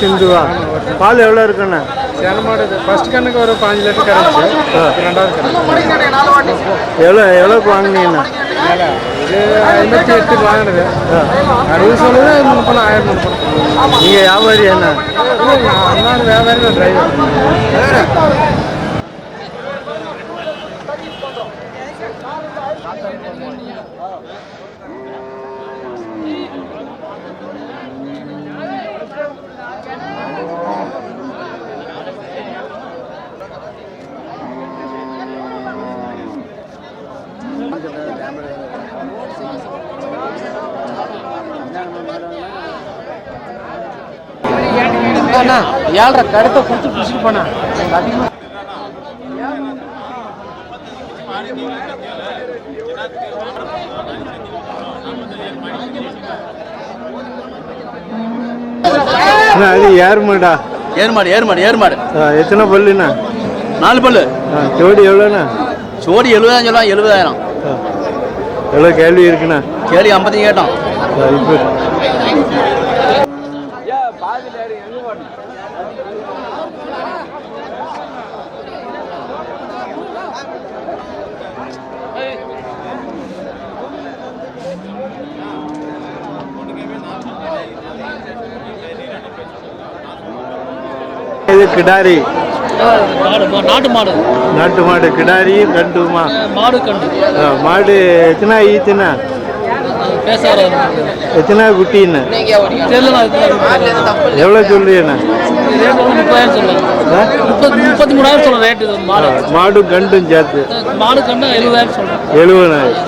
சிந்துவா? பால் எவ்வளோ இருக்குண்ணா? சேன மாடு ஃபர்ஸ்ட் கண்ணுக்கு ஒரு பாஞ்சு லிட்டர் கறந்துச்சு ரெண்டாவது எவ்வளோ எவ்வளோக்கு வாங்கினீங்கண்ணா? இது ஐம்பத்தி எட்டுக்கு வாங்கினது அறுபது சொல்லுது முப்பது ஆயிரம் முப்பது. நீங்கள் வியாபாரி என்ன? நான் வியாபாரி டிரைவர் அண்ணா ஏழ்ரை கடுத்த கொடுத்து பிடிச்சிட்டு போனா. அதிகமாக அது ஏர்மாடு ஏர்மாடு ஏர்மாடு எத்தனை பல்லுண்ணா? நாலு பல்லு. ஜோடி எவ்வளோண்ணா? சோடி எழுபதாயிரம் சொல்லலாம் எழுபதாயிரம். எவ்வளோ கேள்வி இருக்குண்ணா? கேள்வி ஐம்பத்தஞ்சு கேட்டோம். இது கிடாரி. நாட்டு மாடு. நாட்டு மாடு கிடாரி கண்டுமா மாடு கண்டு. மாடு எத்தனை பேசாத எத்தனை குட்டின்னு எவ்வளோ சொல்றீங்கண்ணா? முப்பத்தி முப்பத்தி மூணாயிரம் சொல்லுவேன் ரேட் இது மாடு. மாடும் கண்டும் சேர்த்து. மாடு கண்டு எழுபதாயிரம் சொல்கிறேன் எழுபதாயிரம்.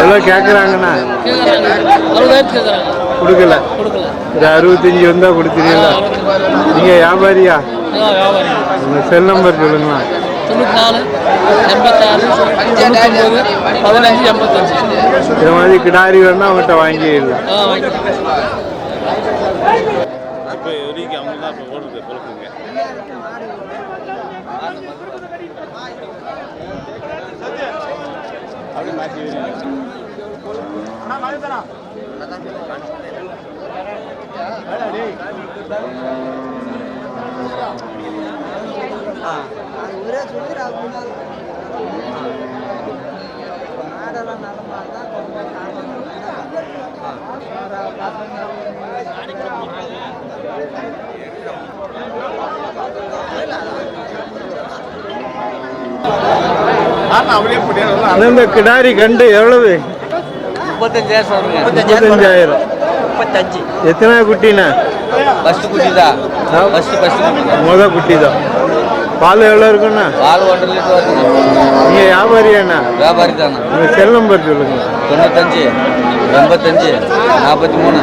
எவ்வளோ கேட்குறாங்கண்ணா? கேட்குறாங்க. அறுபதாயிரம் கேட்குறாங்க. கொடுக்கல. கொடுக்கல. ஒரு அறுபத்தஞ்சி வந்தால் கொடுத்துருவீங்களா? நீங்கள் வியாபாரியா? உங்கள் செல் நம்பர் சொல்லுங்களா? தொண்ணூற்றி நாலு எண்பத்தாறு தொண்ணூத்தொம்பது பதினஞ்சு எண்பத்தஞ்சு. இந்த மாதிரி கிடாரி வேணா அவங்ககிட்ட வாங்கிடலாம். ஆ வாங்கி அண்ணா, இந்த கிடாரி கண்டு எவ்வளவு முப்பத்தஞ்சாயிரம் சொல்றேங்க முப்பத்தஞ்சாயிரம் முப்பத்தஞ்சு எத்தனை குட்டிண்ணா ஃபர்ஸ்ட் குட்டி தான் ஃபர்ஸ்ட் ஃபர்ஸ்ட் குட்டி தான் முத குட்டி தான் பால் எவ்வளோ இருக்குண்ணா? பால் ஒன்றரை லிட்டர் வருதுங்க நீங்கள் வியாபாரியாண்ணா? வியாபாரி தானே உங்கள் செல் நம்பர் சொல்லுங்க. தொண்ணூத்தஞ்சு எண்பத்தஞ்சு நாற்பத்தி மூணு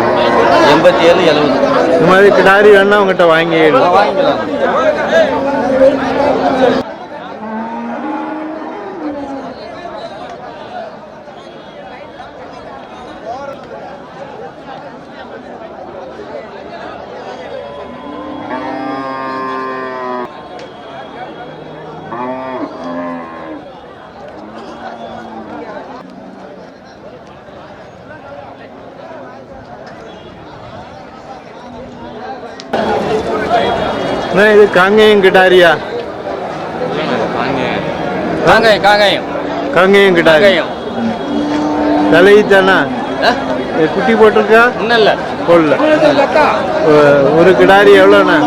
எண்பத்தி ஏழு எழுபது இந்த மாதிரி கிடாரி வேணா அவங்ககிட்ட வாங்கிடலாம் வாங்கிக்கலாம். அண்ணா இது காங்கேயம் கிடாரியா காங்காயம் காங்காயம். காங்கேயம் காங்காயம். தலையித்தானா குட்டி போட்டிருக்கா? இன்னும் இல்லை போடல ஒரு கிடாரி எவ்வளோண்ணா?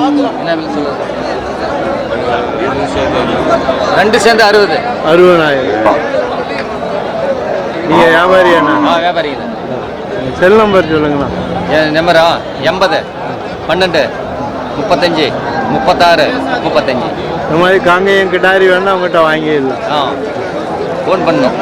ரெண்டு சேர்ந்து அறுபது. அறுபதாயிரம். நீங்கள் வியாபாரியாண்ணா? ஆ வியாபாரிங்க. செல் நம்பர் சொல்லுங்கண்ணா. என் நம்பரா? எண்பது. பன்னெண்டு. முப்பத்தஞ்சு. முப்பத்தாறு முப்பத்தஞ்சு. இந்த மாதிரி காங்கேயம் கிடாரி வேணா அவங்ககிட்ட வாங்கிடலாம். ஆ ஃபோன் பண்ணோம்.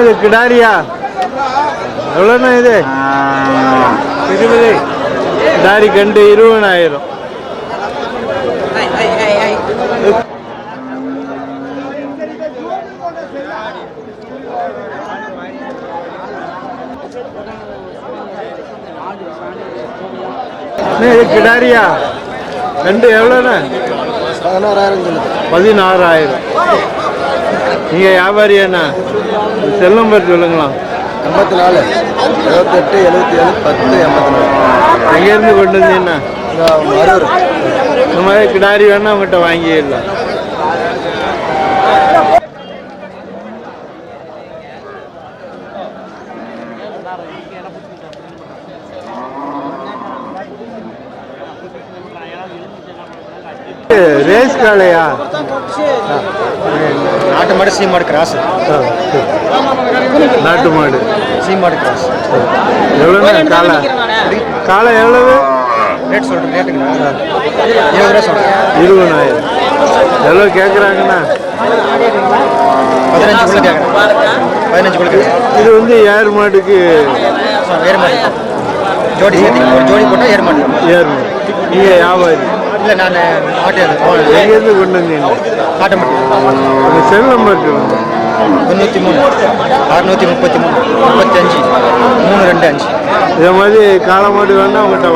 இது கிடாரியா? எவ்வளோண்ணா இது? இருபது. கிடாரி கண்டு இருபதாயிரம் கிடாரியா ரெண்டு எவ்வளோண்ணே பதினாறாயிரம் பதினாறாயிரம் நீங்கள் வியாபாரியாண்ணா செல் நம்பர் சொல்லுங்களா எண்பத்தி நாலு இருபத்தெட்டு எழுபத்தி ஏழு பத்து எண்பத்தி நாலு. எங்கேருந்து கொண்டு வந்தீங்கண்ணா மரூர். இந்த மாதிரி கிடாரி வேணா அவங்ககிட்ட வாங்கிடலாம். ரேஸ் காளையா நாட்டு மாடு சீமாடு கிராஸ். ஆ, சரி. நாட்டு மாடு. சீமாடு கிராஸ் எவ்வளோண்ணா காளை காளை எவ்வளவு? ரேட் சொல்கிறேன் ரேட்டுங்களா இருபது ரூபா சொல்கிறேன் இருபதாயிரம். எவ்வளோ கேட்குறாங்கண்ணா பதினஞ்சுக்குள்ளே கேட்குறேன் பதினஞ்சுக்குள்ளே இது வந்து ஏர் மாட்டுக்கு ஏறு மாடு. ஜோடி சேர்த்து ஒரு ஜோடி போட்டால் ஏறு மாடு. ஏர் மாடு. நீங்கள் வியாபாரி. இல்லை நான் மாட்டு எங்கேருந்து கொண்டு வந்தீங்க? காட்ட மாட்டேன் உங்கள் செல் நம்பர் தொண்ணூற்றி மூணு. அறுநூற்றி முப்பத்தி மூணு. முப்பத்தஞ்சு மூணு ரெண்டு அஞ்சு. இதை மாதிரி காளை மாடு வேணா உங்கள்கிட்ட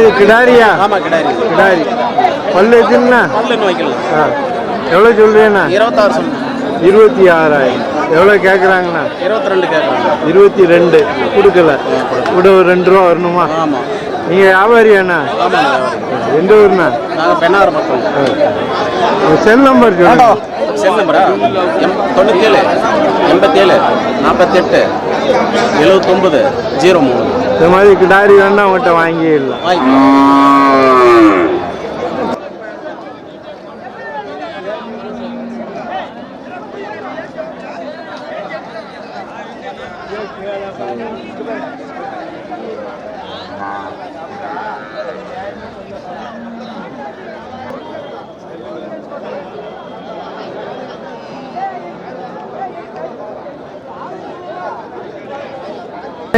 இது கிடாரியா? ஆமாம் கிடையாது கிடாரி. பல்லு எத்தனைண்ணா? பல்லுன்னு வைக்கலாம் ஆ. எவ்வளோ சொல்றீங்கண்ணா? இருபத்தாறு சொல்லுங்க இருபத்தி ஆறாயிரம் எவ்வளோ கேட்குறாங்கண்ணா? இருபத்தி ரெண்டு கேட்குறாங்க. இருபத்தி ரெண்டு கொடுக்கல. கூட ஒரு ரெண்டு ரூபா வரணுமா? ஆமாம் நீங்கள் வியாபாரியாண்ணா? எந்த ஊர்ண்ணா? நாங்கள் பெண்ணாறு உங்கள் செல் நம்பர் செல் நம்பரா எம் தொண்ணூற்றேழு எண்பத்தேழு நாற்பத்தெட்டு எழுபத்தொம்பது ஜீரோ மூணு. இந்த மாதிரி கிடாரி வேணா உங்கள்கிட்ட வாங்கிடலாம்.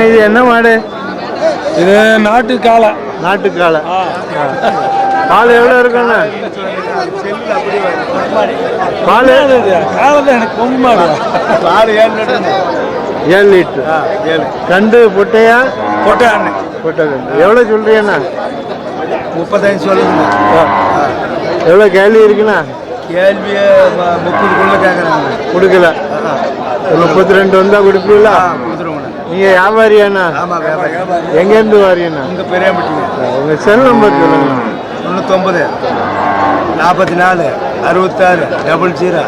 இது என்ன மாடு? இது நாட்டு காளை நாட்டு காளை பால் எவ்வளோ இருக்குண்ணா பால் காலை தான் எனக்கு கொம்பு மாடு ஏழு லிட்டர். ஏழு. கண்டு பொட்டையா? கொட்டை அண்ணன். பொட்டை எவ்வளோ சொல்றீங்கண்ணா? முப்பத்தஞ்சு சொல்லுங்க. எவ்வளோ கேள்வி இருக்குண்ணா? கேள்வியே முப்பதுக்குள்ளே கேட்குறாங்க கொடுக்கல. முப்பத்தி ரெண்டு வந்தால் கொடுப்பீங்களா? நீங்கள் வியாபாரியாண்ணா? எங்கேருந்து வாரியண்ணா? இங்கே பெரியாம்பட்டிங்க உங்கள் செல் நம்பர் சொல்லுங்க. தொண்ணூத்தொம்பது நாற்பத்தி நாலு அறுபத்தாறு டபுள் ஜீரோ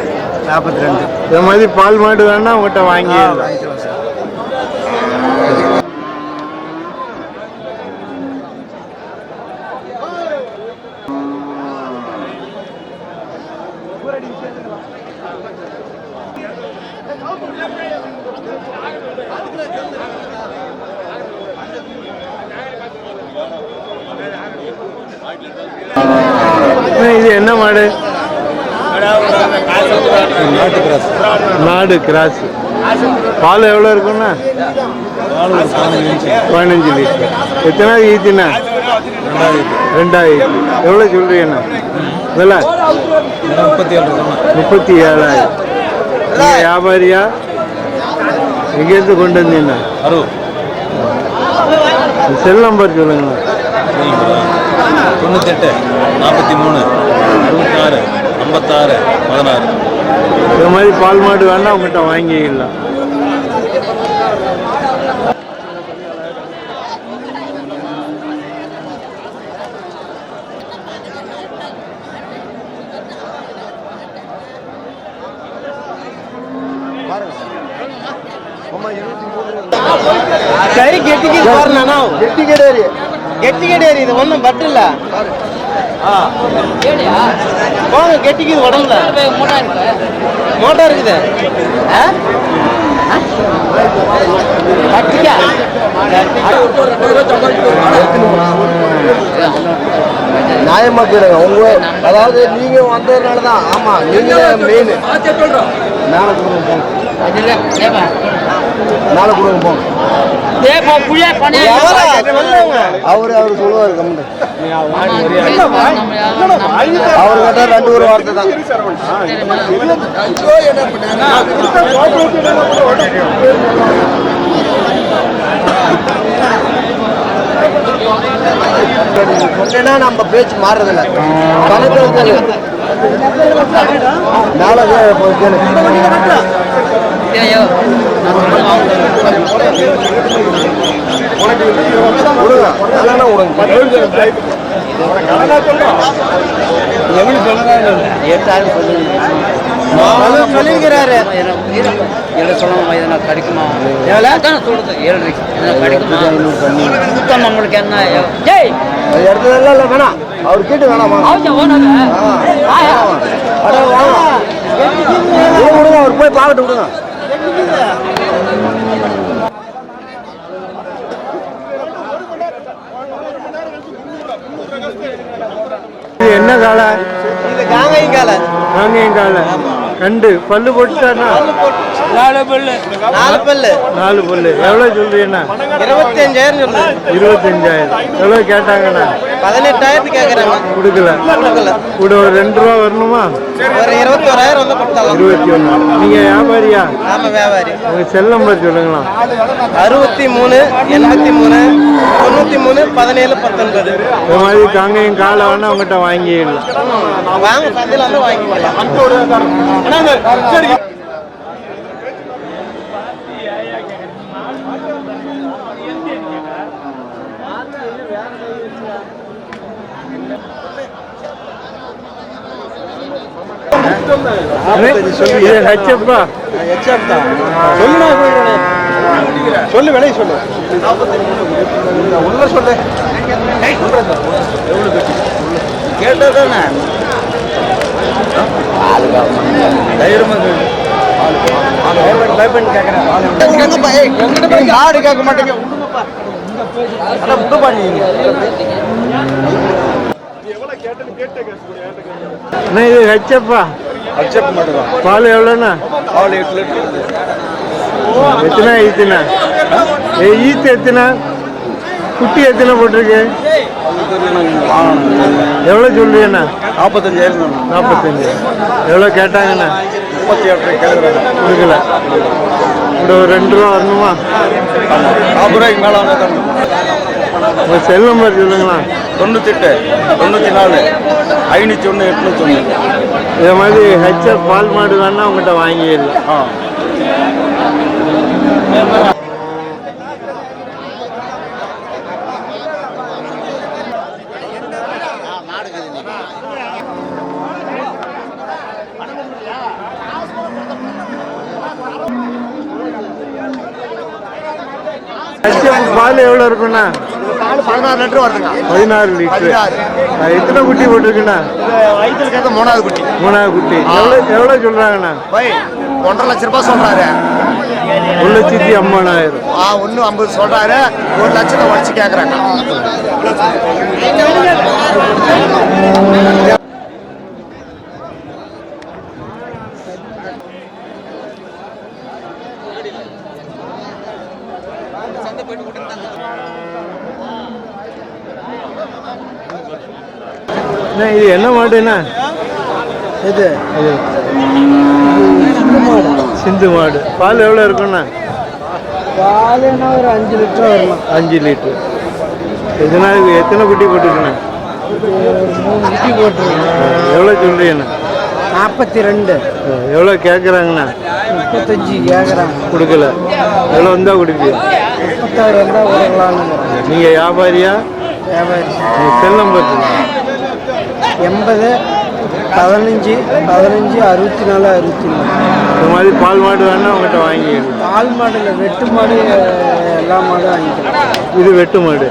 நாற்பத்தி ரெண்டு இந்த மாதிரி பால் மாடு வேணா உங்கள்கிட்ட வாங்கிடலாம் நாட்டு கிராஸ் நாடு கிராஸ். பால் எவ்வளோ இருக்குண்ணா பதினஞ்சு லிட்டர். எத்தனை ஈத்திண்ணா ரெண்டாயிரம். எவ்வளோ சொல்கிறீங்கண்ணா விலை? முப்பத்தி ஏழு முப்பத்தி ஏழாயிரம். நீங்க வியாபாரியா? எங்கேருந்து கொண்டு வந்தீங்கண்ணா? அறுபது செல் நம்பர் சொல்லுங்கண்ணா. தொண்ணூத்தெட்டு நாற்பத்தி மூணு அறுபத்தாறு ஐம்பத்தாறு பதினாறு. இந்த மாதிரி பால் மாடு வேணா உங்கள்கிட்ட வாங்கிக்கலாம் சரி கெட்டிக்கு போறேன் எட்டி கிடையாது கெட்டி கிடையாது இது ஒன்றும் பட்டு இல்ல போங்க கெட்டிக்கு இது உடம்புல மோட்டா இருக்குது ஆ? நியாயமா கேளுங்க. உங்க அதாவது நீங்க வந்ததுனால தான் ஆமா நீங்க மெயின் மேலே கொடுங்க போங்க மேலே கொடுங்க போங்க அவரு அவரு சொல்லுவாரு கம்மி அவர் கேட்டா ரெண்டு ஒரு வார்த்தை தான். சொன்னா நம்ம பேச்சு மாறுறதில்ல. கணக்கு கேளு. மேலே சொல்லியிருக்கிறாரு ஏழு சொல்லணுமா எதனா கிடைக்குமா? சொல்றது. ஏழு கிடைக்குமா? சுத்தம் நம்மளுக்கு என்ன? ஜெய் இடத்துல இல்லை வேணாம். அவர் கேட்டு வேணாமா விடுங்க அவர் போய் பார்க்கட்டு விடுங்க இது என்ன காலை இது காங்கையும் காலை. காங்கேயம் காலை. கண்டு பல்லு போட்டுட்டானா நாலு பல்லு. நாலு பல்லு. நாலு பல்லு. எவ்வளோ சொல்றீங்கண்ணா? இருபத்தி அஞ்சாயிரம் சொல்லுது இருபத்தஞ்சாயிரம். எவ்வளோ கேட்டாங்கண்ணா? பதினெட்டாயிரத்து கேட்குறாங்க. கொடுக்கல. கொடுக்கல. கூட ஒரு ரெண்டு ரூபா வரணுமா? ஒரு இருபத்தி ஓராயிரம் வந்து கொடுத்தாங்க இருபத்தி ஒன்று நீங்கள் வியாபாரியா? ஆமா வியாபாரி. உங்கள் செல் நம்பர் சொல்லுங்களா அறுபத்தி மூணு எண்பத்தி மூணு தொண்ணூத்தி மூணு பதினேழு பத்தொன்பது. இந்த மாதிரி காங்கேயம் காலை வேணா உங்கள்கிட்ட வாங்கிடலாம். வாங்க சந்தையில் வந்து வாங்கிக்கலாம். சொல்லு விலை சொல்லு. உள்ள சொல்லு. கேட்டதானே ஆடு கேட்க மாட்டேங்க. இது ஹெச்எப்பா அக்செப்ட் மட்டும் பால் எவ்வளோண்ணா? ஆல் எட்டு லிட்டர். எத்தனை ஈத்துண்ணா ஏ ஈத்து எத்தனை? குட்டி எத்தனை போட்டிருக்கு? எவ்வளோ சொல்றீங்கண்ணா நாற்பத்தஞ்சாயிரம் நாற்பத்தஞ்சு எவ்வளோ கேட்டாங்கண்ணா? முப்பத்தி எட்டு கேட்குறாங்க. கொடுக்கல. கூட ஒரு ரெண்டு ரூபா வரணுமா? நாற்பது ரூபாய்க்கு மேலே வந்தால் உங்கள் செல் நம்பர் சொல்லுங்களா தொண்ணூத்தெட்டு தொண்ணூற்றி நாலு ஐநூற்றி ஒன்று எட்நூற்றி ஒன்று. இதே மாதிரி ஹெச்எஃப் பால் மாடு வேணா உங்கள்கிட்ட வாங்கிடலாம். பால் எவ்வளோ இருக்குண்ணா? பதினாறு லிட்டர் வருதுங்க பதினாறு லிட்டரு. எத்தனை குட்டி போட்டிருக்குண்ணா? வயிற்றுல கேட்க மூணாவது குட்டி. மூணாவது குட்டி. எவ்வளோ எவ்வளோ சொல்கிறாங்கண்ணா போய் ஒன்றரை லட்ச ரூபாய் சொல்றாரு. ஒரு லட்சத்தி ஐம்பதாயிரம். ஆ ஒன்று ஐம்பது சொல்றாரு. ஒரு லட்சத்தை உடச்சு கேட்குறாங்க இது என்ன மாடுண்ணா? இது? இது. சிந்து மாடு. பால் எவ்வளோ இருக்குண்ணா பாலுன்னா ஒரு அஞ்சு லிட்டர் வரலாம். அஞ்சு லிட்டரு. எத்தனை எத்தனை குட்டி போட்டுருக்குண்ணா? மூணு குட்டி போட்டுருக்கோம் எவ்வளோ சொல்றீங்கண்ணா? நாற்பத்தி ரெண்டு எவ்வளோ கேட்குறாங்கண்ணா? முப்பத்தஞ்சு கேட்குறாங்க. கொடுக்கல. எவ்வளோ வந்தால் கொடுப்பீங்க? முப்பத்தாறு வந்தால் கொடுக்கலான்னு நீங்கள் வியாபாரியா? வியாபாரி. உங்கள் செல் நம்பர் எண்பது. பதினஞ்சு பதினஞ்சு அறுபத்தி நாலு அறுபத்தி நாலு இந்த மாதிரி பால் மாடு வேணா உங்கள்கிட்ட வாங்கிடலாம் பால் மாடு இல்லை வெட்டு மாடு எல்லா மாடும் வாங்கிக்கலாம். இது வெட்டு மாடு.